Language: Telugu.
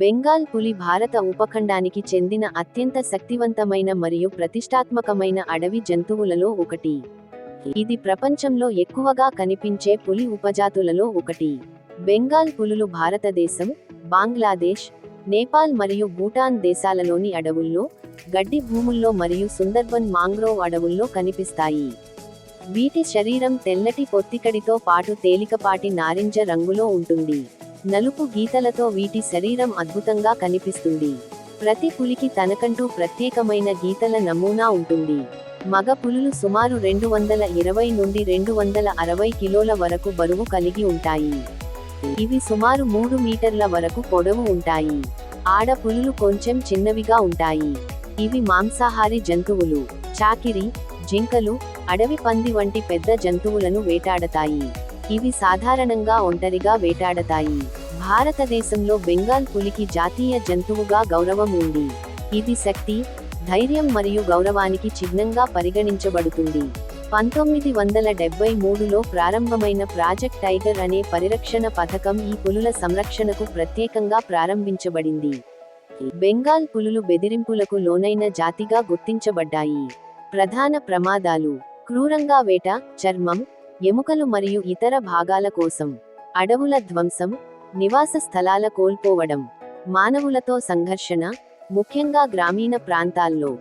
బెంగాల్ పులి భారత ఉపఖండానికి చెందిన అత్యంత శక్తివంతమైన మరియు ప్రతిష్టాత్మకమైన అడవి జంతువులలో ఒకటి. ఇది ప్రపంచంలో ఎక్కువగా కనిపించే పులి ఉపజాతులలో ఒకటి. బెంగాల్ పులులు భారతదేశం బంగ్లాదేశ్ నేపాల్ మరియు భూటాన్ దేశాలలోని అడవుల్లో గడ్డి భూముల్లో మరియు సుందర్బన్ మాంగ్రోవ్ అడవుల్లో కనిపిస్తాయి. వీటి శరీరం తెల్లటి పొత్తికడితో పాటు తేలికపాటి నారింజ రంగులో ఉంటుంది. నలుపు గీతలతో వీటి శరీరం అద్భుతంగా కనిపిస్తుంది. ప్రతి పులికి తనకంటూ ప్రత్యేకమైన గీతల నమూనా ఉంటుంది. మగ పులులు సుమారు రెండు వందల ఇరవై నుండి రెండు వందల అరవై కిలోల వరకు బరువు కలిగి ఉంటాయి. ఇవి సుమారు మూడు మీటర్ల వరకు పొడవు ఉంటాయి. ఆడ పులులు కొంచెం చిన్నవిగా ఉంటాయి. ఇవి మాంసాహారి జంతువులు చాకిరి జింకలు అడవి పంది వంటి పెద్ద జంతువులను వేటాడతాయి. ఇవి సాధారణంగా ఒంటరిగా వేటాడతాయి. భారతదేశంలో బెంగాల్ పులికి జాతీయ జంతువుగా గౌరవం ఉంది. ఇది శక్తి ధైర్యం మరియు గౌరవానికి చిహ్నంగా పరిగణించబడుతుంది. పంతొమ్మిది వందల డెబ్బై మూడులో ప్రారంభమైన ప్రాజెక్ట్ టైగర్ అనే పరిరక్షణ పథకం ఈ పులుల సంరక్షణకు ప్రత్యేకంగా ప్రారంభించబడింది. బెంగాల్ పులులు బెదిరింపులకు లోనైన జాతిగా గుర్తించబడ్డాయి. ప్రధాన ప్రమాదాలు క్రూరంగా వేట చర్మం ఎముకలు మరియు ఇతర భాగాల కోసం అడవుల ధ్వంసం నివాస స్థలాల కోల్పోవడం మానవులతో సంఘర్షణ ముఖ్యంగా గ్రామీణ ప్రాంతాల్లో.